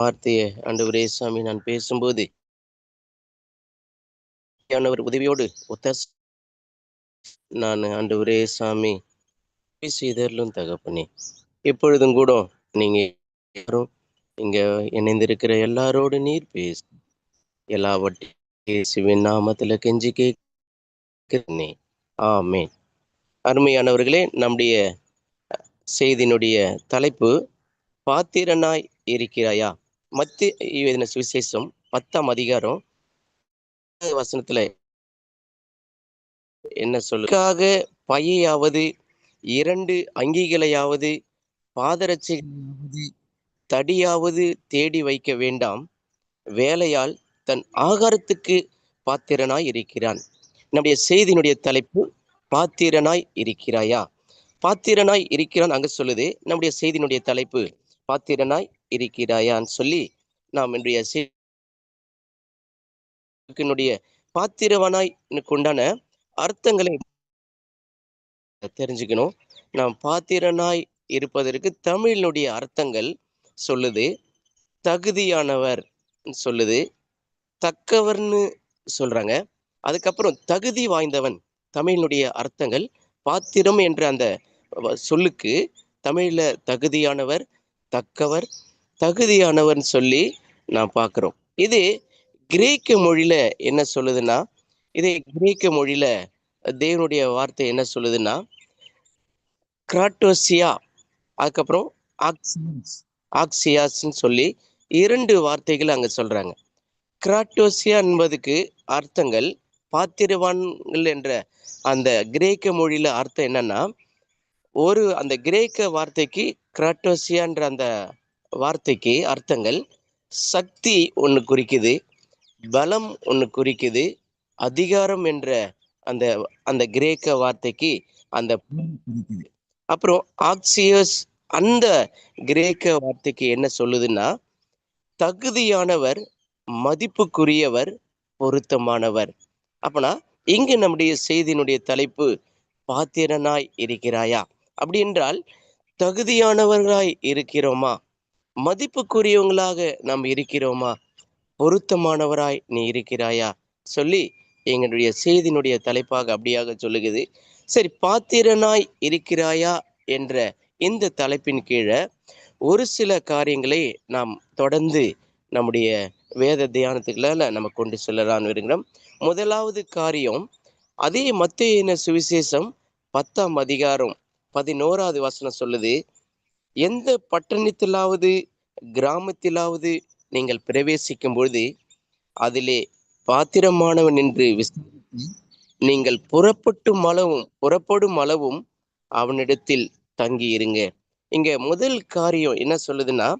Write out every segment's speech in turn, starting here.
வார்த்தையை ஆண்டவரே சாமி நான் பேசும்போது ஆண்டவர் உதவியோடு ஒத்த நான் ஆண்டவரே சாமி செய்தரலும் தகப்பனே. எப்பொழுதும் கூட நீங்க யாரும் இங்க இணைந்திருக்கிற எல்லாரோடு நீர் பேசு எல்லாவற்றையும் இயேசுவின் நாமத்துல கெஞ்சி கேட்கிறேனே. ஆமே அருமையானவர்களே நம்முடைய செய்தியினுடைய தலைப்பு பாத்திரனாய் இருக்கிறாயா? மத்திய சுவிசேஷம் பத்தாம் அதிகாரம் வசனத்துல என்ன சொல்லுக்காக பையாவது இரண்டு அங்கிகளையாவது பாதரட்சையாவது தடியாவது தேடி வைக்க வேண்டாம். வேலையால் தன் ஆகாரத்துக்கு பாத்திரனாய் இருக்கிறான். நம்முடைய செய்தியினுடைய தலைப்பு பாத்திரனாய் இருக்கிறாயா? பாத்திரனாய் இருக்கிறான் அங்க சொல்லுது. நம்முடைய செய்தியினுடைய தலைப்பு பாத்திரனாய் இருக்கிறாயான்னு சொல்லி நாம் இன்றைய செய்தியினுடைய பாத்திரவனாய் உண்டான அர்த்தங்களை தெரிஞ்சுக்கணும். நாம் பாத்திரனாய் இருப்பதற்கு தமிழினுடைய அர்த்தங்கள் சொல்லுது. தகுதியானவர் சொல்லுது. தக்கவர்னு சொல்றாங்க. அதுக்கப்புறம் தகுதி வாய்ந்தவன் தமிழினுடைய அர்த்தங்கள். பாத்திரம் என்ற அந்த சொல்லுக்கு தமிழில் தகுதியானவர் தக்கவர் தகுதியானவன் சொல்லி நான் பார்க்குறோம். இது கிரேக்க மொழியில என்ன சொல்லுதுன்னா இதே கிரேக்க மொழியில தேவனுடைய வார்த்தை என்ன சொல்லுதுன்னா கிராட்டோசியா அதுக்கப்புறம் ஆக்சியன்ஸ் ஆக்சியாஸ்ன்னு சொல்லி இரண்டு வார்த்தைகள் அங்கே சொல்றாங்க. கிராட்டோசியா என்பதுக்கு அர்த்தங்கள் பாத்திரவான்கள் என்ற அந்த கிரேக்க மொழியில அர்த்தம் என்னன்னா ஒரு அந்த கிரேக்க வார்த்தைக்கு கிராட்டோசியான்ற அந்த வார்த்தைக்கு அர்த்தங்கள் சக்தி ஒன்று குறிக்குது பலம் ஒன்று குறிக்குது அதிகாரம் என்ற அந்த அந்த கிரேக்க வார்த்தைக்கு அந்த அப்புறம் ஆக்சியஸ் அந்த கிரேக்க வார்த்தைக்கு என்ன சொல்லுதுன்னா தகுதியானவர் மதிப்புக்குரியவர் பொருத்தமானவர். அப்பனா இங்கு நம்முடைய செய்தியினுடைய தலைப்பு பாத்திரனாய் இருக்கிறாயா? அப்படி என்றால் தகுதியானவர்களாய் இருக்கிறோமா? மதிப்புக்குரியவங்களாக நாம் இருக்கிறோமா? பொருத்தமானவராய் நீ இருக்கிறாயா? சொல்லி எங்களுடைய செய்தியினுடைய தலைப்பாக அப்படியாக சொல்லுகிறது. சரி பாத்திரனாய் இருக்கிறாயா? என்ற இந்த தலைப்பின் கீழே ஒரு சில காரியங்களை நாம் தொடர்ந்து நம்முடைய வேத தியானத்துக்குள்ள நம்ம கொண்டு செல்லலான்னு விரும்புகிறோம். முதலாவது காரியம் அதே மத்திய சுவிசேஷம் பத்தாம் அதிகாரம் பதினோராவது வசனம் சொல்லுது எந்த பட்டணத்திலாவது கிராமத்திலாவது நீங்கள் பிரவேசிக்கும் பொழுது அதிலே பாத்திரமானவன் என்று நீங்கள் புறப்பட்டும் அளவும் புறப்படும் அளவும் அவனிடத்தில் தங்கி இருங்க இங்க முதல் காரியம் என்ன சொல்லுதுன்னா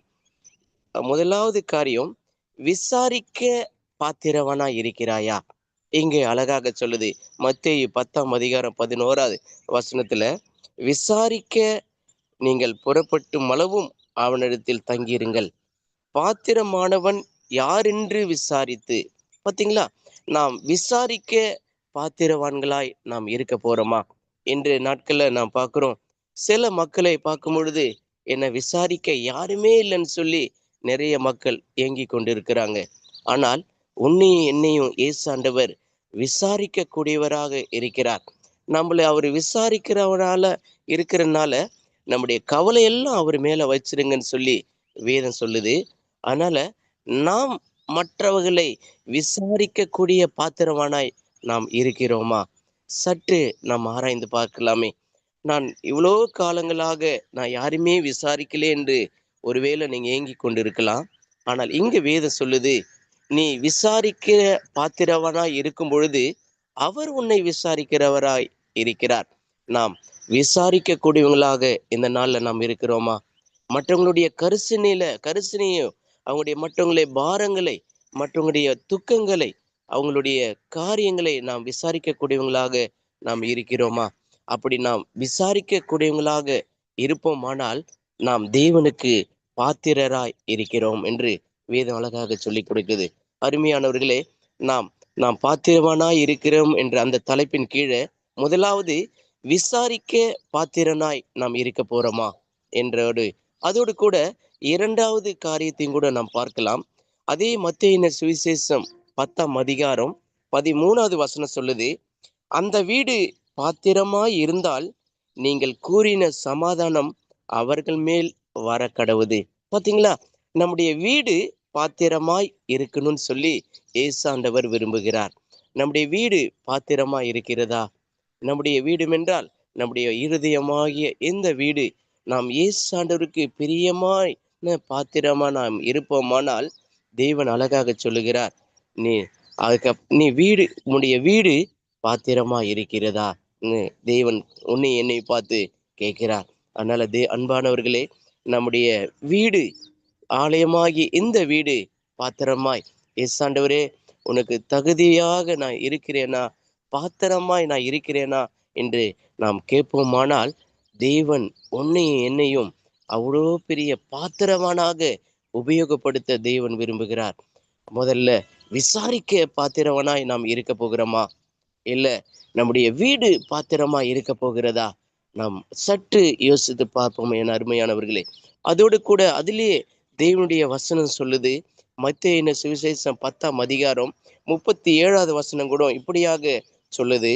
முதலாவது காரியம் விசாரிக்க பாத்திரவனா இருக்கிறாயா? இங்கே அழகாக சொல்லுது மத்திய பத்தாம் அதிகாரம் பதினோராது வசனத்துல விசாரிக்க நீங்கள் புறப்பட்டு மளவும் அவனிடத்தில் தங்கியிருங்கள். பாத்திரமானவன் யாரென்று விசாரித்து பார்த்தீங்களா நாம் விசாரிக்க பாத்திரவான்களாய் நாம் இருக்க போறோமா? இன்று நாட்களில் நாம் பார்க்குறோம் சில மக்களை பார்க்கும் பொழுது என்னை விசாரிக்க யாருமே இல்லைன்னு சொல்லி நிறைய மக்கள் ஏங்கி கொண்டிருக்கிறாங்க. ஆனால் உன்னையும் என்னையும் ஏசாண்டவர் விசாரிக்க கூடியவராக இருக்கிறார். நம்மளை அவர் விசாரிக்கிறவனால இருக்கிறனால நம்முடைய கவலையெல்லாம் அவர் மேலே வச்சிருங்கன்னு சொல்லி வேதம் சொல்லுது. அதனால நாம் மற்றவர்களை விசாரிக்கக்கூடிய பாத்திரமானாய் நாம் இருக்கிறோமா? சற்று நாம் ஆராய்ந்து பார்க்கலாமே. நான் இவ்வளோ காலங்களாக நான் யாருமே விசாரிக்கலே என்று ஒருவேளை நீங்க ஏங்கி கொண்டிருக்கலாம். ஆனால் இங்கு வேதம் சொல்லுது நீ விசாரிக்கிற பாத்திரவனாய் இருக்கும் பொழுது அவர் உன்னை விசாரிக்கிறவராய் இருக்கிறார். நாம் விசாரிக்கக்கூடியவங்களாக இந்த நாள்ல நாம் இருக்கிறோமா? மற்றவங்களுடைய கரிசனையில கரிசனையும் அவங்களுடைய மற்றவங்களுடைய பாரங்களை மற்றவங்களுடைய துக்கங்களை அவங்களுடைய காரியங்களை நாம் விசாரிக்கக்கூடியவங்களாக நாம் இருக்கிறோமா? அப்படி நாம் விசாரிக்கக்கூடியவங்களாக இருப்போமானால் நாம் தேவனுக்கு பாத்திரராய் இருக்கிறோம் என்று வேதம் அழகாக சொல்லி கொடுக்குது அருமையானவர்களே நாம் நாம் பாத்திரவானாய் இருக்கிறோம் என்ற அந்த தலைப்பின் கீழே முதலாவது விசாரிக்க பாத்திரனாய் நாம் இருக்க போறோமா? என்றோடு அதோடு கூட இரண்டாவது காரியத்தையும் கூட நாம் பார்க்கலாம். அதே மத்திய சுவிசேஷம் பத்தாம் அதிகாரம் பதிமூணாவது வசனம் சொல்லுது அந்த வீடு பாத்திரமாய் இருந்தால் நீங்கள் கூறின சமாதானம் அவர்கள் மேல் வர கடவுது பார்த்தீங்களா நம்முடைய வீடு பாத்திரமாய் இருக்கணும்னு சொல்லி ஏசாண்டவர் விரும்புகிறார். நம்முடைய வீடு பாத்திரமாய் இருக்கிறதா? நம்முடைய வீடு என்றால் நம்முடைய இருதயமாகிய இந்த வீடு நாம் ஏசாண்டவருக்கு பிரியமாய் பாத்திரமா நாம் இருப்போமானால் தேவன் அழகாக சொல்லுகிறார் நீ அதுக்கு நீ வீடு உன்னுடைய வீடு பாத்திரமா இருக்கிறதா? தேவன் உன்னை என்னை பார்த்து கேட்கிறார். அதனால தே அன்பானவர்களே நம்முடைய வீடு ஆலயமாகி இந்த வீடு பாத்திரமாய். எஸ் ஆண்டவரே உனக்கு தகுதியாக நான் இருக்கிறேனா? பாத்திரமாய் நான் இருக்கிறேனா என்று நாம் கேட்போமானால் தேவன் உன்னையும் என்னையும் அவ்வளோ பெரிய பாத்திரவானாக உபயோகப்படுத்த தேவன் விரும்புகிறார். முதல்ல விசாரிக்க பாத்திரவனாய் நாம் இருக்க போகிறோமா? இல்ல நம்முடைய வீடு பாத்திரமா இருக்க போகிறதா? நாம் சற்று யோசித்து பார்ப்போம் என் அருமையானவர்களே. அதோடு கூட அதிலேயே தேவனுடைய வசனம் சொல்லுது. மத்திய இன சுவிசேஷம் பத்தாம் அதிகாரம் முப்பத்தி ஏழாவது வசனம் கூட இப்படியாக சொல்லுது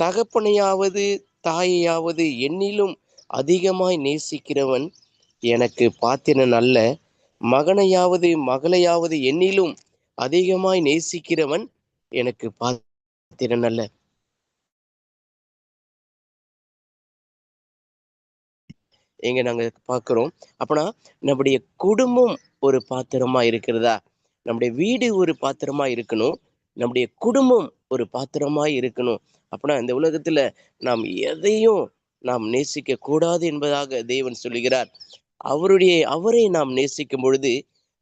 தகப்பனையாவது தாயையாவது என்னிலும் அதிகமாய் நேசிக்கிறவன் எனக்கு பாத்திரன் அல்ல மகனையாவது மகளையாவது என்னிலும் அதிகமாய் நேசிக்கிறவன் எனக்கு பாத்திரன் அல்ல எங்க நாங்க பாக்குறோம். அப்பனா நம்முடைய குடும்பம் ஒரு பாத்திரமா இருக்கிறதா? நம்முடைய வீடு ஒரு பாத்திரமா இருக்கணும். நம்முடைய குடும்பம் ஒரு பாத்திரமா இருக்கணும். அப்படின்னா இந்த உலகத்துல நாம் எதையும் நாம் நேசிக்க கூடாது என்பதாக தேவன் சொல்லுகிறார். அவருடைய அவரை நாம் நேசிக்கும் பொழுது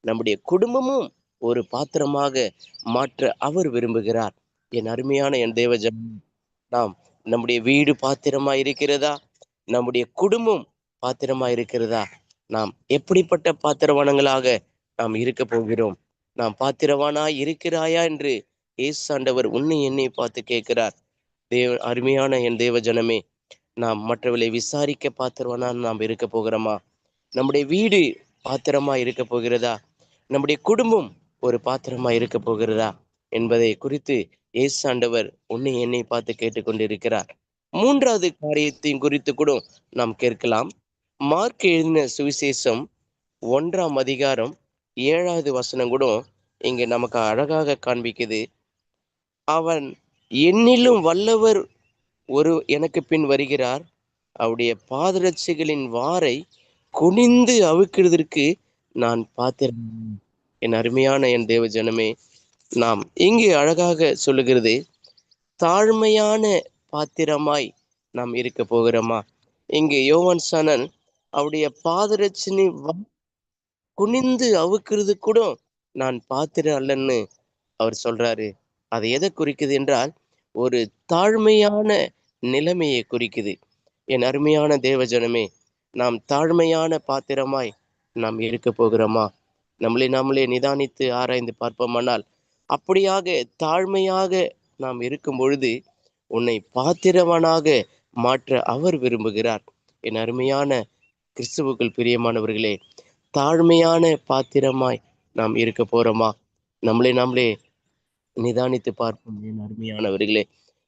நம்முடைய குடும்பமும் ஒரு பாத்திரமாக மாற்ற அவர் விரும்புகிறார். என் அருமையான என் தேவஜன் நாம் நம்முடைய வீடு பாத்திரமா இருக்கிறதா? நம்முடைய குடும்பம் பாத்திரமா இருக்கிறதா? நாம் எப்படிப்பட்ட பாத்திரவானங்களாக நாம் இருக்க போகிறோம்? நாம் பாத்திரவானா இருக்கிறாயா என்று ஏசாண்டவர் உன்னை என்னை பார்த்து கேட்கிறார். தேவ அருமையான என் தேவ ஜனமே நாம் மற்றவர்களை விசாரிக்க பாத்திரவானா நாம் இருக்க போகிறோமா? நம்முடைய வீடு பாத்திரமா இருக்க போகிறதா? நம்முடைய குடும்பம் ஒரு பாத்திரமா இருக்க போகிறதா? என்பதை குறித்து ஏசாண்டவர் உன்னை என்னை பார்த்து கேட்டுக்கொண்டிருக்கிறார். மூன்றாவது காரியத்தையும் குறித்து கூட நாம் கேட்கலாம். மார்க் எழுதின சுவிசேஷம் ஒன்றாம் அதிகாரம் ஏழாவது வசனம் கூட இங்க நமக்கு அழகாக காண்பிக்குது. அவன் என்னிலும் வல்லவர் ஒரு எனக்கு பின் வருகிறார். அவருடைய பாதரட்சிகளின் வாரை குனிந்து அவுக்கிறதற்கு நான் பார்த்திருந்தேன் என் அருமையான என் தேவ ஜனமே நாம் இங்கு அழகாக சொல்லுகிறது தாழ்மையான பாத்திரமாய் நாம் இருக்க போகிறோமா? இங்கு யோவான் சனன் அவருடைய பாதரட்சினி குனிந்து அவுக்கிறது கூட நான் பாத்திரம் அல்லன்னு அவர் சொல்றாரு. அது எதை குறிக்குது என்றால் ஒரு தாழ்மையான நிலைமையை குறிக்குது. என் அருமையான தேவஜனமே நாம் தாழ்மையான பாத்திரமாய் நாம் இருக்க போகிறோமா? நம்மளை நாமளே நிதானித்து ஆராய்ந்து பார்ப்போமானால் அப்படியாக தாழ்மையாக நாம் இருக்கும் பொழுது உன்னை பாத்திரவனாக மாற்ற அவர் விரும்புகிறார். என் அருமையான கிறிஸ்துவுக்குள் பிரியமானவர்களே தாழ்மையான பாத்திரமாய் நாம் இருக்க போறோமா? நம்மளே நாமளே நிதானித்து பார்ப்போம் என் அருமையானவர்களே.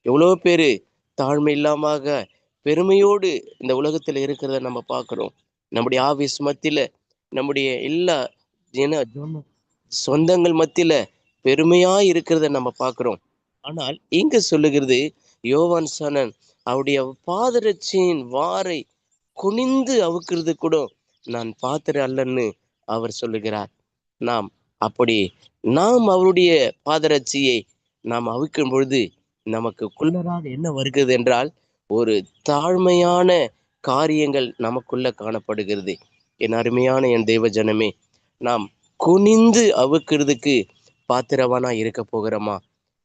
எவ்வளோ பேர் தாழ்மை இல்லாம பெருமையோடு இந்த உலகத்துல இருக்கிறத நம்ம பார்க்குறோம். நம்முடைய ஆபீஸ் மத்தியில நம்முடைய எல்லா ஜன சொந்தங்கள் மத்தியில பெருமையா இருக்கிறத நம்ம பார்க்குறோம். ஆனால் இங்க சொல்லுகிறது யோவான் சனன் அவருடைய பாதரட்சியின் வாரை குனிந்து அவுக்கிறது கூட நான் பாத்திர அல்லன்னு அவர் சொல்லுகிறார். நாம் அப்படி நாம் அவருடைய பாதரட்சியை நாம் அவிக்கும் பொழுது நமக்கு குள்ளராக என்ன வருகிறது என்றால் ஒரு தாழ்மையான காரியங்கள் நமக்குள்ள காணப்படுகிறது. என் அருமையான என் தெய்வ ஜனமே நாம் குனிந்து அவுக்கிறதுக்கு பாத்திரவானா இருக்க போகிறோமா?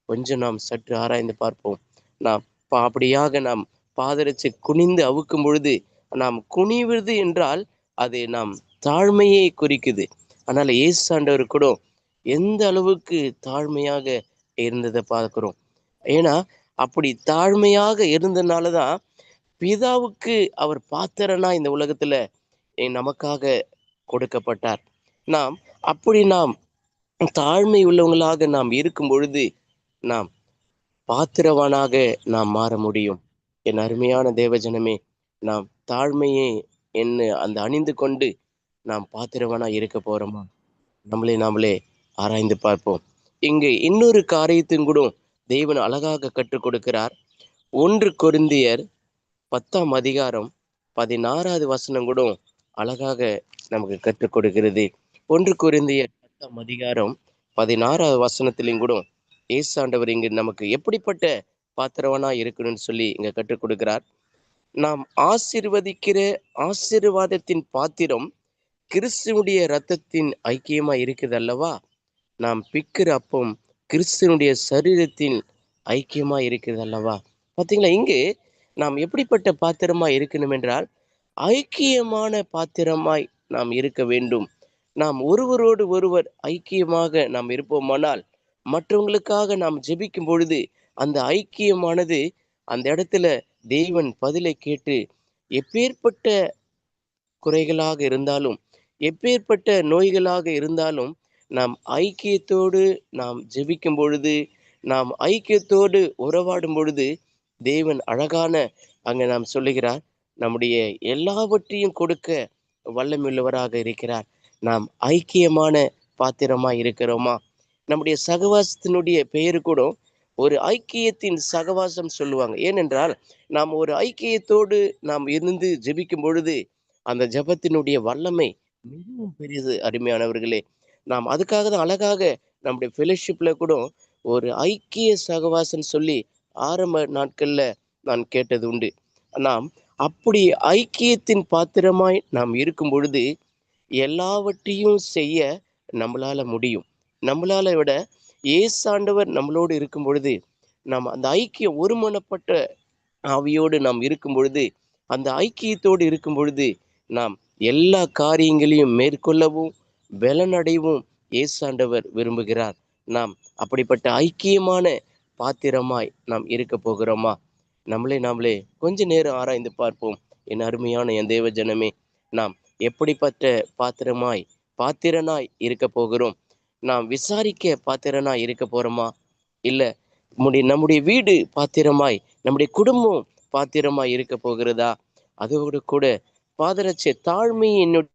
கொஞ்சம் நாம் சற்று ஆராய்ந்து பார்ப்போம். நாம் அப்படியாக நாம் பாதரட்சி குனிந்து அவுக்கும் பொழுது நாம் குனிவது என்றால் அது நாம் தாழ்மையை குறிக்குது. ஆனால் ஆண்டவர் கூட எந்த அளவுக்கு தாழ்மையாக இருந்ததை பார்க்கிறோம். ஏன்னா அப்படி தாழ்மையாக இருந்தனாலதான் பிதாவுக்கு அவர் பாத்திரனா இந்த உலகத்துல நமக்காக கொடுக்கப்பட்டார். நாம் அப்படி நாம் தாழ்மை உள்ளவங்களாக நாம் இருக்கும் பொழுது நாம் பாத்திரவானாக நாம் மாற முடியும். என் அருமையான தேவஜனமே நாம் தாழ்மையை என்ன அந்த அணிந்து கொண்டு நாம் பாத்திரவானா இருக்க போறோமா. நம்மளே நாமளே ஆராய்ந்து பார்ப்போம். இங்கு இன்னொரு காரியத்தையும் கூட தேவன் அழகாக கற்றுக் கொடுக்கிறார். ஒன்று கொரிந்தியர் பத்தாம் அதிகாரம் பதினாறாவது வசனம் கூட அழகாக நமக்கு கற்றுக் கொடுக்கிறது. ஒன்று கொரிந்தியர் பத்தாம் அதிகாரம் பதினாறாவது வசனத்திலும் கூட ஏசாண்டவர் இங்கு நமக்கு எப்படிப்பட்ட பாத்திரவனா இருக்கணும்னு சொல்லி இங்க கற்றுக் கொடுக்கிறார். நாம் ஆசிர்வதிக்கிற ஆசீர்வாதத்தின் பாத்திரம் கிறிஸ்துவனுடைய இரத்தத்தின் ஐக்கியமா இருக்குது அல்லவா நாம் பிக்கிற அப்பம் கிறிஸ்துவனுடைய சரீரத்தின் ஐக்கியமா இருக்குது அல்லவா பாத்தீங்களா? இங்கு நாம் எப்படிப்பட்ட பாத்திரமா இருக்கணும் என்றால் ஐக்கியமான பாத்திரமாய் நாம் இருக்க வேண்டும். நாம் ஒருவரோடு ஒருவர் ஐக்கியமாக நாம் இருப்போமானால் மற்றவங்களுக்காக நாம் ஜெபிக்கும் பொழுது அந்த ஐக்கியமானது அந்த இடத்துல தெய்வன் பதிலை கேட்டு எப்பேற்பட்ட குறைகளாக இருந்தாலும் எப்பேற்பட்ட நோய்களாக இருந்தாலும் நாம் ஐக்கியத்தோடு நாம் ஜெபிக்கும் பொழுது நாம் ஐக்கியத்தோடு உறவாடும் பொழுது தேவன் அழகான அங்கே நாம் சொல்லுகிறார் நம்முடைய எல்லாவற்றையும் கொடுக்க வல்லமுள்ளவராக இருக்கிறார். நாம் ஐக்கியமான பாத்திரமா இருக்கிறோமா? நம்முடைய சகவாசத்தினுடைய பெயரு கூட ஒரு ஐக்கியத்தின் சகவாசம் சொல்லுவாங்க. ஏனென்றால் நாம் ஒரு ஐக்கியத்தோடு நாம் இருந்து ஜெபிக்கும் பொழுது அந்த ஜெபத்தினுடைய வல்லமை மிகவும் பெரியது அருமையானவர்களே. நாம் அதுக்காக தான் அழகாக நம்முடைய ஃபெலோஷிப்பில் கூட ஒரு ஐக்கிய சகவாசன் சொல்லி ஆரம்ப நாட்கள்ல நான் கேட்டது உண்டு. நாம் அப்படி ஐக்கியத்தின் பாத்திரமாய் நாம் இருக்கும் பொழுது எல்லாவற்றையும் செய்ய நம்மளால முடியும். நம்மளால விட ஏசாண்டவர் நம்மளோடு இருக்கும் பொழுது நாம் அந்த ஐக்கியம் ஒருமனப்பட்ட ஆவியோடு நாம் இருக்கும் பொழுது அந்த ஐக்கியத்தோடு இருக்கும் பொழுது நாம் எல்லா காரியங்களையும் மேற்கொள்ளவும் பலனடையவும் ஏசாண்டவர் விரும்புகிறார். நாம் அப்படிப்பட்ட ஐக்கியமான பாத்திரமாய் நாம் இருக்க போகிறோமா? நம்மளே நாமளே கொஞ்ச நேரம் ஆராய்ந்து பார்ப்போம். என் அருமையான என் தேவ ஜனமே நாம் எப்படிப்பட்ட பாத்திரமாய் பாத்திரனாய் இருக்க போகிறோம்? நாம் விசாரிக்க பாத்திரனாய் இருக்க போறோமா? இல்ல நம்முடைய நம்முடைய வீடு பாத்திரமாய் நம்முடைய குடும்பம் பாத்திரமாய் இருக்க போகிறதா? அதோடு கூட பாதரட்ச தாழ்மையை என்னுடைய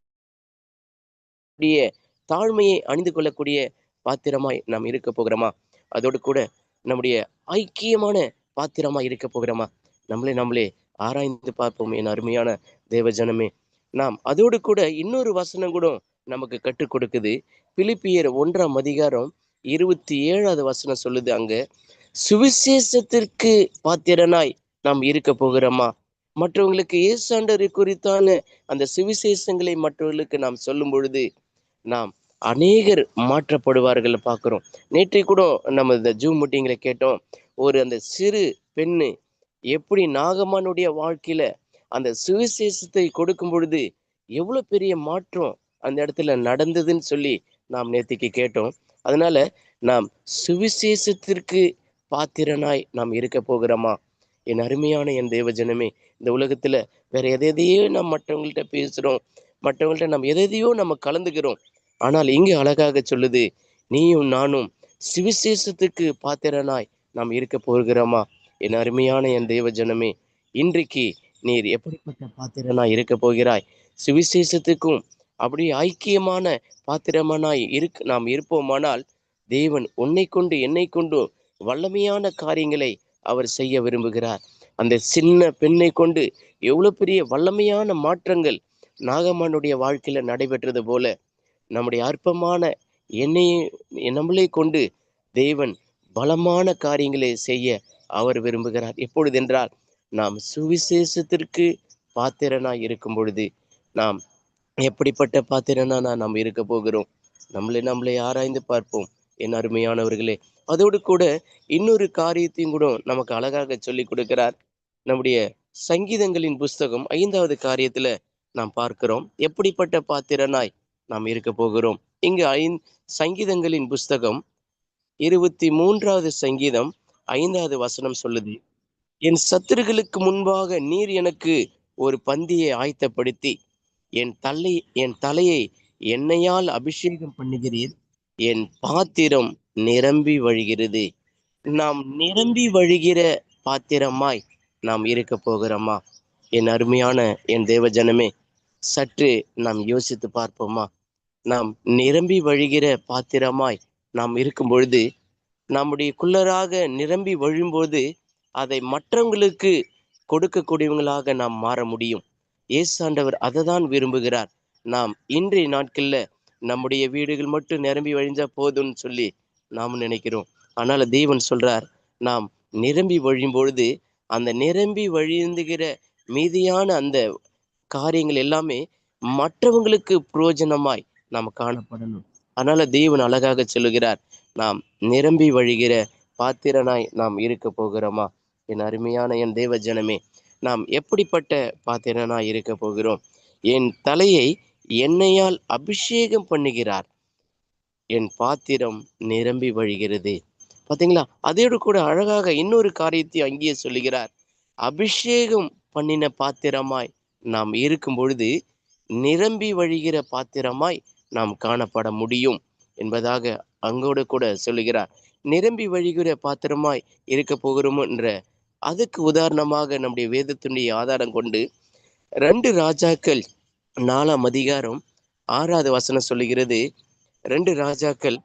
தாழ்மையை அணிந்து கொள்ளக்கூடிய பாத்திரமாய் நாம் இருக்க போகிறோமா? அதோடு கூட நம்முடைய ஐக்கியமான பாத்திரமா இருக்க போகிறோமா? நம்மளே நம்மளே ஆராய்ந்து பார்ப்போம் என் அருமையான தேவஜனமே. நாம் அதோடு கூட இன்னொரு வசனம் கூட நமக்கு கற்றுக் கொடுக்குது. பிலிப்பியர் ஒன்றாம் அதிகாரம் இருபத்தி ஏழாவது வசனம் சொல்லுது அங்க சுவிசேஷத்திற்கு பாத்திரனாய் நாம் இருக்க போகிறோமா? மற்றவங்களுக்கு ஏசாண்டரை குறித்தான அந்த சுவிசேஷங்களை மற்றவர்களுக்கு நாம் சொல்லும் பொழுது நாம் அநேகர் மாற்றப்படுவார்கள் பார்க்குறோம். நேற்றை கூட நம்ம இந்த ஜூம் மீட்டிங்கில் கேட்டோம். ஒரு அந்த சிறு பெண்ணு எப்படி நாகமானுடைய வாழ்க்கையில அந்த சுவிசேஷத்தை கொடுக்கும் பொழுது எவ்வளோ பெரிய மாற்றம் அந்த இடத்துல நடந்ததுன்னு சொல்லி நாம் நேற்றுக்கு கேட்டோம். அதனால நாம் சுவிசேஷத்திற்கு பாத்திரனாய் நாம் இருக்க போகிறோமா? என் அருமையான என் தேவஜனமே இந்த உலகத்துல வேற எதை எதையோ நாம் மற்றவங்கள்ட்ட பேசுறோம். மற்றவங்கள்ட்ட நம்ம எதையோ நம்ம கலந்துக்கிறோம். ஆனால் இங்கு அழகாக சொல்லுது நீயும் நானும் சுவிசேஷத்துக்கு பாத்திரனாய் நாம் இருக்க போகிறோமா? என் அருமையான என் தேவ ஜனமே இன்றைக்கு நீர் எப்படிப்பட்ட பாத்திரனாய் இருக்க போகிறாய்? சுவிசேஷத்துக்கும் அப்படி ஐக்கியமான பாத்திரமானாய் இருக் நாம் இருப்போமானால் தேவன் உன்னை கொண்டு என்னை கொண்டு வல்லமையான காரியங்களை அவர் செய்ய விரும்புகிறார். அந்த சின்ன பெண்ணை கொண்டு எவ்வளவு பெரிய வல்லமையான மாற்றங்கள் நாகமானுடைய வாழ்க்கையில நடைபெற்றது போல நம்முடைய அற்பமான என்னையை நம்மளை கொண்டு தேவன் பலமான காரியங்களை செய்ய அவர் விரும்புகிறார். எப்பொழுதென்றால் நாம் சுவிசேஷத்திற்கு பாத்திரனாய் இருக்கும் பொழுது நாம் எப்படிப்பட்ட பாத்திரனா நான் நாம் இருக்க போகிறோம்? நம்மளை நம்மளை ஆராய்ந்து பார்ப்போம். என் அருமையானவர்களே அதோடு கூட இன்னொரு காரியத்தையும் கூட நமக்கு அழகாக சொல்லி கொடுக்கிறார். நம்முடைய சங்கீதங்களின் புஸ்தகம் ஐந்தாவது காரியத்துல நாம் பார்க்கிறோம். எப்படிப்பட்ட பாத்திரனாய் நாம் இருக்க போகிறோம்? இங்கு ஐந் சங்கீதங்களின் புஸ்தகம் இருபத்தி மூன்றாவது சங்கீதம் ஐந்தாவது வசனம் சொல்லுது என் சத்துருகளுக்கு முன்பாக நீர் எனக்கு ஒரு பந்தியை ஆயத்தப்படுத்தி என் தலை என் தலையை எண்ணெயால் அபிஷேகம் பண்ணுகிறீர். என் பாத்திரம் நிரம்பி வழிகிறது. நாம் நிரம்பி வழிகிற பாத்திரமாய் நாம் இருக்க போகிறோமா? என் அருமையான என் தேவ ஜனமே சற்று நாம் யோசித்து பார்ப்போமா? நாம் நிரம்பி வழிகிற பாத்திரமாய் நாம் இருக்கும் பொழுது நம்முடைய குள்ளராக நிரம்பி வழியும்போது அதை மற்றவங்களுக்கு கொடுக்கக்கூடியவங்களாக நாம் மாற முடியும். ஏசாண்டவர் அதை தான் விரும்புகிறார். நாம் இன்றைய நாட்கள்ல நம்முடைய வீடுகள் மட்டும் நிரம்பி வழிஞ்சா போதும்னு சொல்லி நாம் நினைக்கிறோம். ஆனால் தேவன் சொல்றார் நாம் நிரம்பி வழியும் பொழுது அந்த நிரம்பி வழிந்துகிற மீதியான அந்த காரியங்கள் எல்லாமே மற்றவங்களுக்கு புரோஜனமாய் நாம் காணப்படணும். அதனால தேவன் அழகாக சொல்லுகிறார் நாம் நிரம்பி வழிகிற பாத்திரனாய் நாம் இருக்க போகிறோமா? என் அருமையான என் தேவ ஜனமே நாம் எப்படிப்பட்ட பாத்திரனாய் இருக்க போகிறோம்? என் தலையை எண்ணெயால் அபிஷேகம் பண்ணுகிறார். என் பாத்திரம் நிரம்பி வழிகிறது. பார்த்தீங்களா அதோடு கூட அழகாக இன்னொரு காரியத்தை அங்கேயே சொல்லுகிறார். அபிஷேகம் பண்ணின பாத்திரமாய் நாம் இருக்கும் பொழுது நிரம்பி வழிகிற பாத்திரமாய் நாம் காணப்பட முடியும் என்பதாக அங்கோடு கூட சொல்லுகிறார். நிரம்பி வழிகிற பாத்திரமாய் இருக்க போகிறோமோ என்ற அதுக்கு உதாரணமாக நம்முடைய வேதத்தினுடைய ஆதாரம் கொண்டு ரெண்டு ராஜாக்கள் நாலாம் அதிகாரம் ஆறாவது வசனம் சொல்லுகிறது. ரெண்டு ராஜாக்கள்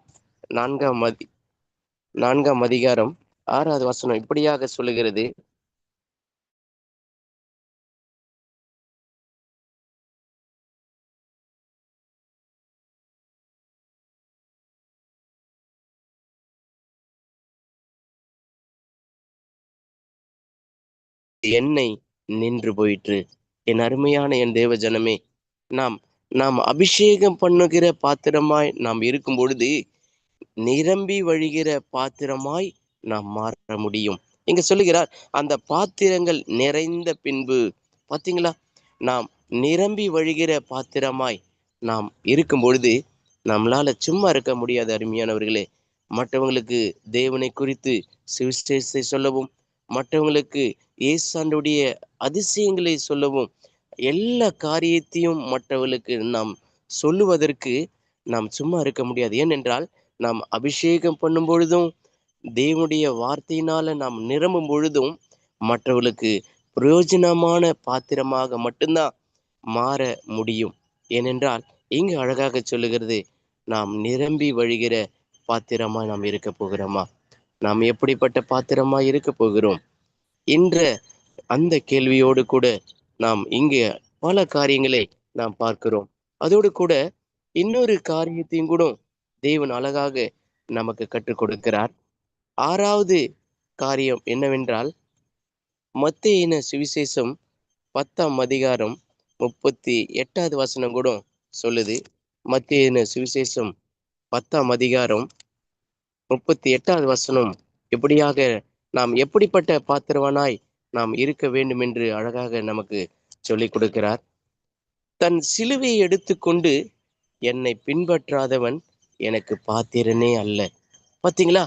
நான்காம் அதி நான்காம் அதிகாரம் ஆறாவது வசனம் இப்படியாக சொல்லுகிறது. எண்ணெய் நின்று போயிற்று. என் அருமையான என் தேவ ஜனமே நாம் நாம் அபிஷேகம் பண்ணுகிற பாத்திரமாய் நாம் இருக்கும் பொழுது நிரம்பி வழிகிற பாத்திரமாய் நாம் மாற முடியும். இங்க சொல்லுகிறார் அந்த பாத்திரங்கள் நிறைந்த பின்பு பாத்தீங்களா? நாம் நிரம்பி வழிகிற பாத்திரமாய் நாம் இருக்கும் பொழுது நம்மளால சும்மா இருக்க முடியாது அருமையானவர்களே. மற்றவங்களுக்கு தேவனை குறித்து சுவிசேஷத்தை சொல்லவும் மற்றவங்களுக்கு ஏசாண்டுடைய அதிசயங்களை சொல்லவும் எல்லா காரியத்தையும் மற்றவர்களுக்கு நாம் சொல்லுவதற்கு நாம் சும்மா இருக்க முடியாது. ஏனென்றால் நாம் அபிஷேகம் பண்ணும் பொழுதும் தேவனுடைய வார்த்தையினால நாம் நிரம்பும் பொழுதும் மற்றவர்களுக்கு பிரயோஜனமான பாத்திரமாக மட்டும்தான் மாற முடியும். ஏனென்றால் இங்கு அழகாக சொல்லுகிறது நாம் நிரம்பி வழிகிற பாத்திரமா நாம் இருக்க போகிறோமா? நாம் எப்படிப்பட்ட பாத்திரமா இருக்க போகிறோம்? என்ற அந்த கேள்வியோடு கூட நாம் இங்கே பல காரியங்களை நாம் பார்க்கிறோம். அதோடு கூட இன்னொரு காரியத்தையும் கூட தேவன் அழகாக நமக்கு கற்றுக் கொடுக்கிறார். ஆறாவது காரியம் என்னவென்றால் மத்தியின சுவிசேஷம் பத்தாம் அதிகாரம் முப்பத்தி எட்டாவது வசனம் கூட சொல்லுது. மத்தியின சுவிசேஷம் பத்தாம் அதிகாரம் முப்பத்தி எட்டாவது வசனம் எப்படியாக நாம் எப்படிப்பட்ட பாத்திரவனாய் நாம் இருக்க வேண்டும் என்று அழகாக நமக்கு சொல்லிக் கொடுக்கிறார். தன் சிலுவையை எடுத்துக்கொண்டு என்னை பின்பற்றாதவன் எனக்கு பாத்திரனே அல்ல. பார்த்தீங்களா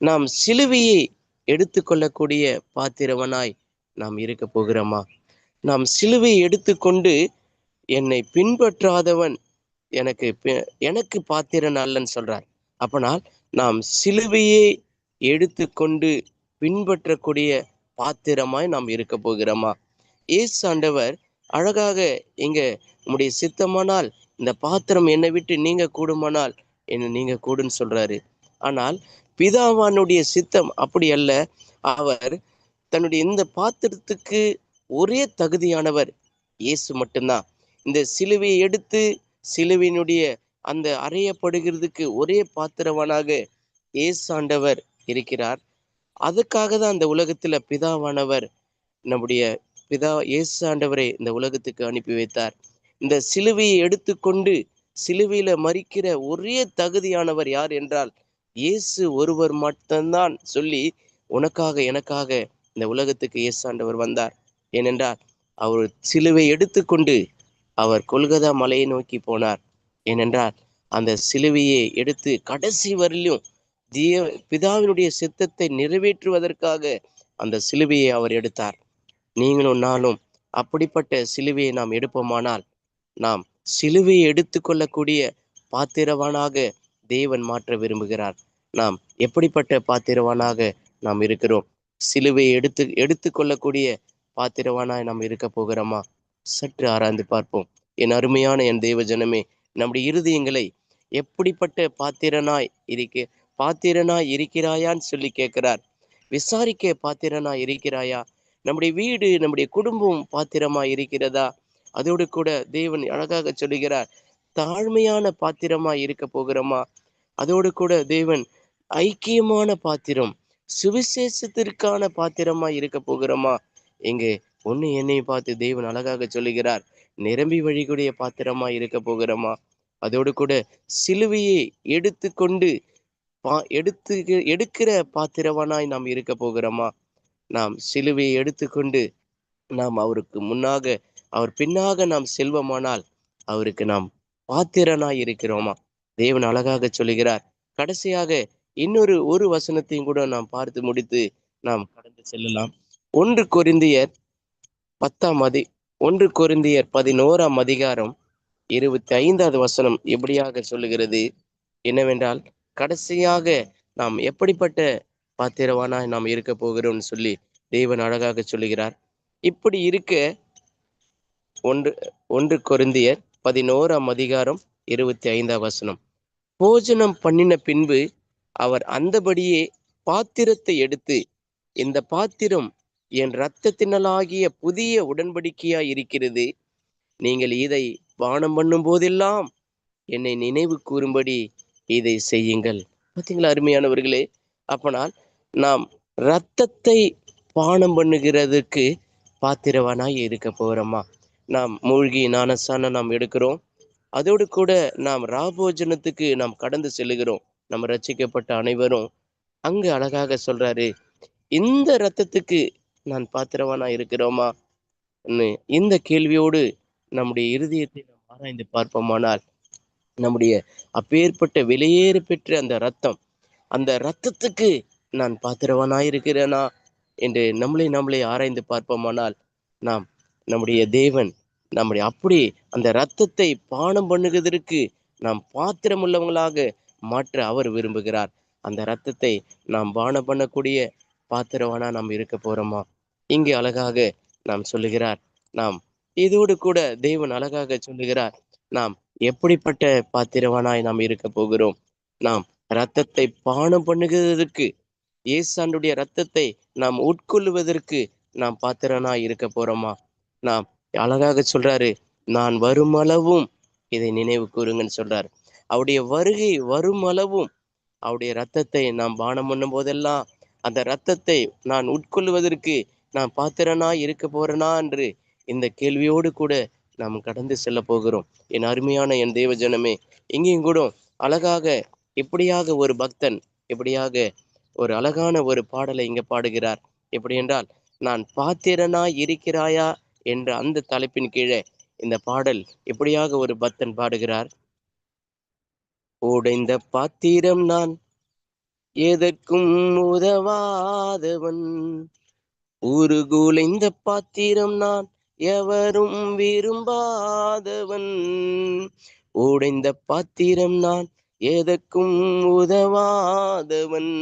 நாம் சிலுவையை எடுத்துக்கொள்ளக்கூடிய பாத்திரவனாய் நாம் இருக்க போகிறோமா? நாம் சிலுவையை எடுத்துக்கொண்டு என்னை பின்பற்றாதவன் எனக்கு எனக்கு பாத்திரன் அல்லன்னு சொல்றார். அப்பனால் நாம் சிலுவையை எடுத்துக்கொண்டு பின்பற்றக்கூடிய பாத்திரமாய் நாம் இருக்க போகிறோமா? ஏசு ஆண்டவர் அழகாக இங்க உம்முடைய சித்தமானால் இந்த பாத்திரம் என்னை விட்டு நீங்க கூடுமானால் என்ன நீங்க கூடுன்னு சொல்றாரு. ஆனால் பிதாவானுடைய சித்தம் அப்படி அல்ல. அவர் தன்னுடைய இந்த பாத்திரத்துக்கு ஒரே தகுதியானவர். இயேசு மட்டும்தான். இந்த சிலுவையை எடுத்து சிலுவையினுடைய அந்த அறையப்படுகிறதுக்கு ஒரே பாத்திரவானாக இயேசு ஆண்டவர் இருக்கிறார். அதுக்காக தான் அந்த உலகத்துல பிதாவானவர் நம்முடைய பிதா இயேசு ஆண்டவரை இந்த உலகத்துக்கு அனுப்பி வைத்தார். இந்த சிலுவையை எடுத்துக்கொண்டு சிலுவையில மறிக்கிற ஒரே தகுதியானவர் யார் என்றால் இயேசு ஒருவர் மட்டும்தான் சொல்லி உனக்காக எனக்காக இந்த உலகத்துக்கு இயேசு ஆண்டவர் வந்தார். ஏனென்றால் அவர் சிலுவை எடுத்துக்கொண்டு அவர் கொல்கதா மலையை நோக்கி போனார். ஏனென்றால் அந்த சிலுவையை எடுத்து கடைசி வரையிலும் தேவ பிதாவினுடைய சித்தத்தை நிறைவேற்றுவதற்காக அந்த சிலுவையை அவர் எடுத்தார். நீங்களும் நானும் அப்படிப்பட்ட சிலுவையை நாம் எடுப்போமானால் நாம் சிலுவையை எடுத்துக்கொள்ளக்கூடிய பாத்திரவானாக தேவன் மாற்ற விரும்புகிறார். நாம் எப்படிப்பட்ட பாத்திரவானாக நாம் இருக்கிறோம்? சிலுவையை எடுத்து எடுத்துக்கொள்ளக்கூடிய பாத்திரவானாய் நாம் இருக்க போகிறோமா? சற்று ஆராய்ந்து பார்ப்போம். என் அருமையான என் தெய்வ ஜனமே நம்முடைய இருதயங்களை எப்படிப்பட்ட பாத்திரனாய் இருக்க பாத்திரனாய் இருக்கிறாயான்னு சொல்லி கேட்கிறார். விசாரிக்க பாத்திரனாய் இருக்கிறாயா? நம்முடைய வீடு நம்முடைய குடும்பம் பாத்திரமா இருக்கிறதா? அதோடு கூட தேவன் அழகாக சொல்லுகிறார் தாழ்மையான பாத்திரமா இருக்க போகிறோமா? அதோடு கூட தேவன் ஐக்கியமான பாத்திரம் சுவிசேஷத்திற்கான பாத்திரமா இருக்க போகிறோமா? இங்கே ஒன்று என்னை பார்த்து தேவன் அழகாக சொல்லுகிறார் நிரம்பி வழிகூடிய பாத்திரமா இருக்க போகிறோமா? அதோடு கூட சிலுவையை எடுத்துக்கொண்டு பா எடுத்து எடுக்கிற பாத்திரவனாய் நாம் இருக்க போகிறோமா? நாம் சிலுவையை எடுத்துக்கொண்டு நாம் அவருக்கு முன்னாக அவர் பின்னாக நாம் செல்வமானால் அவருக்கு நாம் பாத்திரனாய் இருக்கிறோமா? தேவன் அழகாக சொல்லுகிறார். கடைசியாக இன்னொரு ஒரு வசனத்தையும் கூட நாம் பார்த்து முடித்து நாம் கடந்து செல்லலாம். ஒன்று கொரிந்தியர் பத்தாம் அதி ஒன்று கொரிந்தியர் பதினோராம் அதிகாரம் இருபத்தி ஐந்தாவது வசனம் எப்படியாக சொல்லுகிறது? என்னவென்றால் கடைசியாக நாம் எப்படிப்பட்ட பாத்திரவானாய் நாம் இருக்க போகிறோம்னு சொல்லி தேவன் அழகாக சொல்லுகிறார். இப்படி இருக்க ஒன்று ஒன்று கொருந்தியர் பதினோராம் அதிகாரம் இருபத்தி ஐந்தாம் வசனம். போஜனம் பண்ணின பின்பு அவர் அந்தபடியே பாத்திரத்தை எடுத்து இந்த பாத்திரம் என் இரத்தத்தினலாகிய புதிய உடன்படிக்கையா இருக்கிறது நீங்கள் இதை பானம் பண்ணும் போதெல்லாம் என்னை நினைவு கூறும்படி இதை செய்யுங்கள். பார்த்தீங்களா அருமையானவர்களே? அப்பனால் நாம் இரத்தத்தை பானம் பண்ணுகிறதுக்கு பாத்திரவானாய் இருக்க போகிறோமா நாம் மூழ்கி ஞானஸ்தானம் நாம் எடுக்கிறோம். அதோடு கூட நாம் ராபோஜனத்துக்கு நாம் கடந்து செல்லுகிறோம். நம்ம ரட்சிக்கப்பட்ட அனைவரும். அங்கு அழகாக சொல்றாரு இந்த ரத்தத்துக்கு நான் பாத்திரவானா இருக்கிறோமா? இந்த கேள்வியோடு நம்முடைய இருதயத்தை நாம் ஆராய்ந்து பார்ப்போமானால் நம்முடைய அப்பேற்பட்ட வெளியேறு பெற்ற அந்த ரத்தம் அந்த ரத்தத்துக்கு நான் பாத்திரவானாயிருக்கிறேனா? என்று நம்மளை நம்மளை ஆராய்ந்து பார்ப்போமானால் நாம் நம்முடைய தேவன் நம்முடைய அப்படி அந்த ரத்தத்தை பானம் பண்ணுகிறதற்கு நாம் பாத்திரம் உள்ளவங்களாக மாற்ற அவர் விரும்புகிறார். அந்த ரத்தத்தை நாம் பானம் பண்ணக்கூடிய பாத்திரவானா நாம் இருக்க போறோமா? இங்கே அழகாக நாம் சொல்லுகிறார். நாம் இதோடு கூட தேவன் அழகாக சொல்லுகிறார். நாம் எப்படிப்பட்ட பாத்திரவானாய் நாம் இருக்க போகிறோம்? நாம் ரத்தத்தை பானம் பண்ணுகிறதற்கு இயேசாண்டுடைய ரத்தத்தை நாம் உட்கொள்ளுவதற்கு நாம் பாத்திரனாய் இருக்க போறோமா? நாம் அழகாக சொல்றாரு நான் வரும் அளவும் இதை நினைவு கூறுங்கன்னு சொல்றாரு. அவருடைய வருகை வருமளவும் அவருடைய ரத்தத்தை நாம் பானம் பண்ணும் போதெல்லாம் அந்த ரத்தத்தை நான் உட்கொள்வதற்கு நான் பாத்திரனா இருக்க போறேனா என்று இந்த கேள்வியோடு கூட நாம் கடந்து செல்ல போகிறோம். என் அருமையான என் தேவ ஜனமே இங்கேயும் கூட அழகாக இப்படியாக ஒரு பக்தன் இப்படியாக ஒரு அழகான ஒரு பாடலை இங்க பாடுகிறார். எப்படி என்றால் நான் பாத்திரனா இருக்கிறாயா என்ற அந்த தலைப்பின் கீழே இந்த பாடல் எப்படியாக ஒரு பக்தன் பாடுகிறார்? உடைந்த பாத்திரம் நான் எதற்கும் உதவாதவன். உருகுலைந்த பாத்திரம் நான் எவரும் விரும்பாதவன். உடைந்த பாத்திரம் நான் எதற்கும் உதவாதவன்.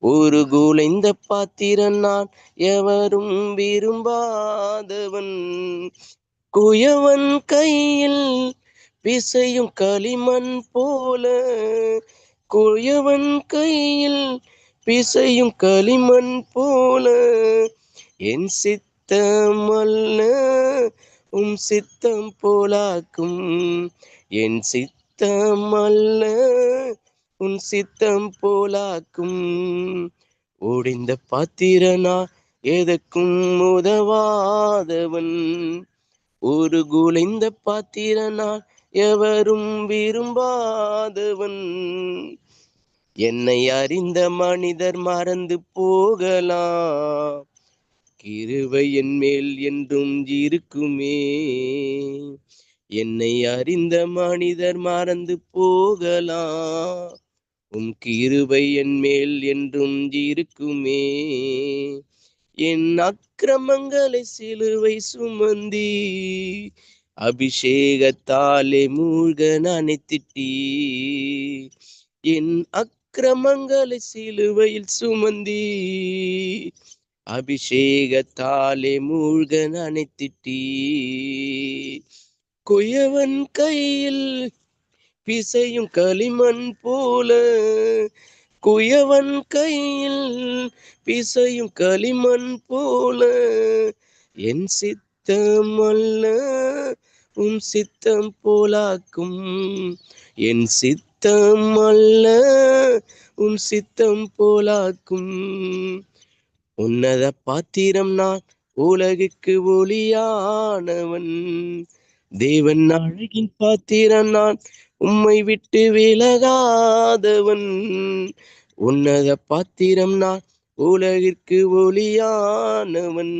ஒரு குலைந்த பாத்திரம் நான் எவரும் விரும்பாதவன். குயவன் கையில் பிசையும் களிமண் போல. குயவன் கையில் பிசையும் களிமண் போல. என் சித்தம் அல்ல உம் சித்தம் போலாக்கும். என் சித்தம் அல்ல உன் சித்தம் போலாக்கும். ஓடிந்த பாத்திரனா எதற்கும் உதவாதவன். ஒரு குலைந்த பாத்திரனா எவரும் விரும்பாதவன். என்னை அறிந்த மனிதர் மறந்து போகலாம். கிருவை என் மேல் என்றும் இருக்குமே. என்னை அறிந்த மனிதர் மறந்து போகலாம். உம் கிருபை என் மேல் என்றும் இருக்குமே. என் அக்கிரமங்களை சிலுவை சுமந்தி. அபிஷேகத்தாலே மூழ்க நனைத்திட்டி. என் அக்கிரமங்களை சிலுவையில் சுமந்தி. அபிஷேகத்தாலே மூழ்க நனைத்திட்டி. குயவன் கையில் பிசையும் களிமண் போல குயவன் கையில் பிசையும் களிமண் போல என் சித்தம் அல்ல உம் சித்தம் போலாக்கும். என் சித்தம் அல்ல உம் சித்தம் போலாக்கும். உன்னத பாத்திரம் நான் உலகுக்கு ஒளியானவன். தேவன் அழகின் பாத்திரம் நான் உம்மை விட்டு விலகாதவன். உன்னத பாத்திரம் நான் உலகிற்கு ஒளியானவன்.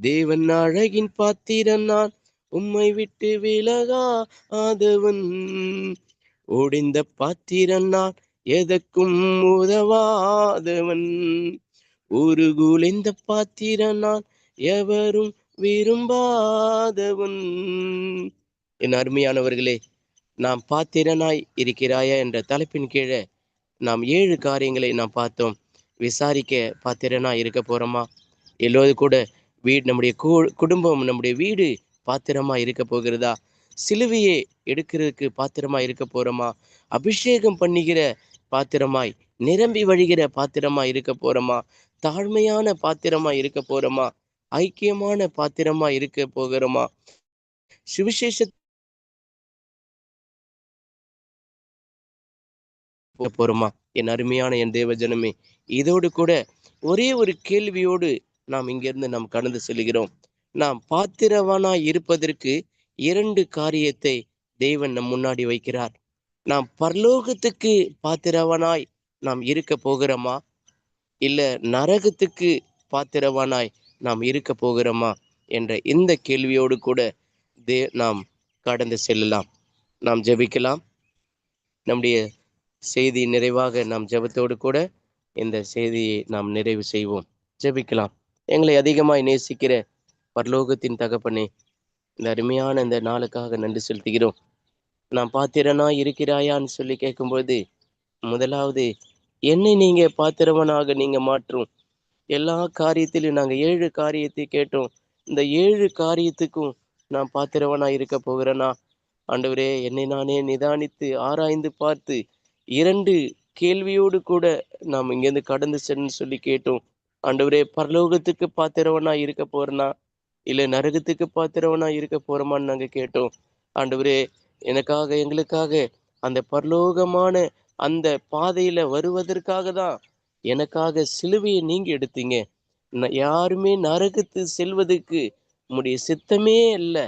தேவன் அழகின் பாத்திரம் நான் உம்மை விட்டு விலகாதவன். ஒடிந்த பாத்திரம் நான் எதற்கும் உதவாதவன். ஒரு குலைந்த பாத்திரம் நான் எவரும் விரும்பாதவன். என் அருமையானவர்களே நாம் பாத்திரனாய் இருக்கிறாயா என்ற தலைப்பின் கீழே நாம் ஏழு காரியங்களை நாம் பார்த்தோம். விசாரிக்க பாத்திரனா இருக்க போறோமா? எல்லோரும் கூட வீடு நம்முடைய குடும்பம் நம்முடைய வீடு பாத்திரமா இருக்க போகிறதா? சிலுவையை எடுக்கிறதுக்கு பாத்திரமா இருக்க போறோமா? அபிஷேகம் பண்ணுகிற பாத்திரமாய் நிரம்பி வழிகிற பாத்திரமா இருக்க போறோமா? தாழ்மையான பாத்திரமா இருக்க போறோமா? ஐக்கியமான பாத்திரமா இருக்க போகிறோமா? சுவிசேஷ போறோமா? என் அருமையான என் தேவ ஜனமே. இதோடு கூட ஒரே ஒரு கேள்வியோடு நாம் இங்கிருந்து நாம் கடந்து செல்கிறோம். நாம் பாத்திரவானாய் இருப்பதற்கு இரண்டு காரியத்தை தேவன் நம் முன்னாடி வைக்கிறார். நாம் பரலோகத்துக்கு பாத்திரவனாய் நாம் இருக்க போகிறோமா? இல்ல நரகத்துக்கு பாத்திரவானாய் நாம் இருக்க போகிறோமா? என்ற இந்த கேள்வியோடு கூட தே நாம் கடந்து செல்லலாம். நாம் ஜெபிக்கலாம். நம்முடைய செய்தி நிறைவாக நாம் ஜெபத்தோடு கூட இந்த செய்தியை நாம் நிறைவு செய்வோம். ஜெபிக்கலாம். எங்களை அதிகமாய் நேசிக்கிற பரலோகத்தின் தகப்பனே இந்த அருமையான இந்த நாளுக்காக நன்றி செலுத்துகிறோம். நான் பாத்திரனா இருக்கிறாயான்னு சொல்லி கேட்கும்போது முதலாவது என்னை நீங்க பாத்திரவனாக நீங்க மாற்றும். எல்லா காரியத்திலும் நாங்க ஏழு காரியத்தை கேட்டோம். இந்த ஏழு காரியத்துக்கும் நான் பாத்திரவனா இருக்க போகிறேனா? ஆண்டவரே என்னை நானே நிதானித்து ஆராய்ந்து பார்த்து இரண்டு கேள்வியோடு கூட நாம் இங்கேருந்து கடந்து சென்னு சொல்லி கேட்டோம். ஆண்டவரே பரலோகத்துக்கு பாத்திரவனா இருக்க போறனா? இல்ல நரகத்துக்கு பாத்திரவனா இருக்க போறோமான்னு நாங்க கேட்டோம். ஆண்டவரே எனக்காக எங்களுக்காக அந்த பரலோகமான அந்த பாதையில வருவதற்காக தான் எனக்காக சிலுவையை நீங்க எடுத்தீங்க. யாருமே நரகத்து செல்வதற்கு உம்முடைய சித்தமே இல்லை.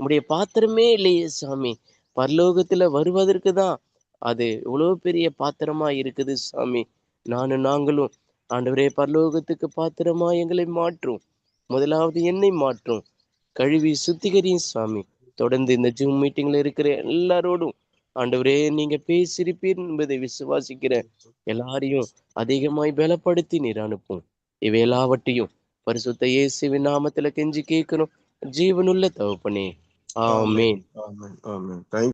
உம்முடைய பாத்திரமே இல்லையே சாமி. பரலோகத்துல வருவதற்கு தான் அது இவ்வளோ பெரிய பாத்திரமா இருக்குது சாமி. நானும் நாங்களும் ஆண்டவரே பரலோகத்துக்கு பாத்திரமா எங்களை மாற்றும். முதலாவது என்னை மாற்றும். கழுவி சுத்திகரியும் சாமி. தொடர்ந்து இந்த ஜூம் மீட்டிங்ல இருக்கிற எல்லாரோடும் ஆண்டவரே நீங்க பேசியிருப்பீர் என்பதை விசுவாசிக்கிறேன் எல்லாரையும் அதிகமாய் பலப்படுத்தி நீர் அனுப்பும். இவை எல்லாவற்றையும் பரிசுத்த இயேசுவின் நாமத்துல கெஞ்சி கேட்கணும். ஜீவனுள்ள தகப்பனே. ஆமென். Amen. Thank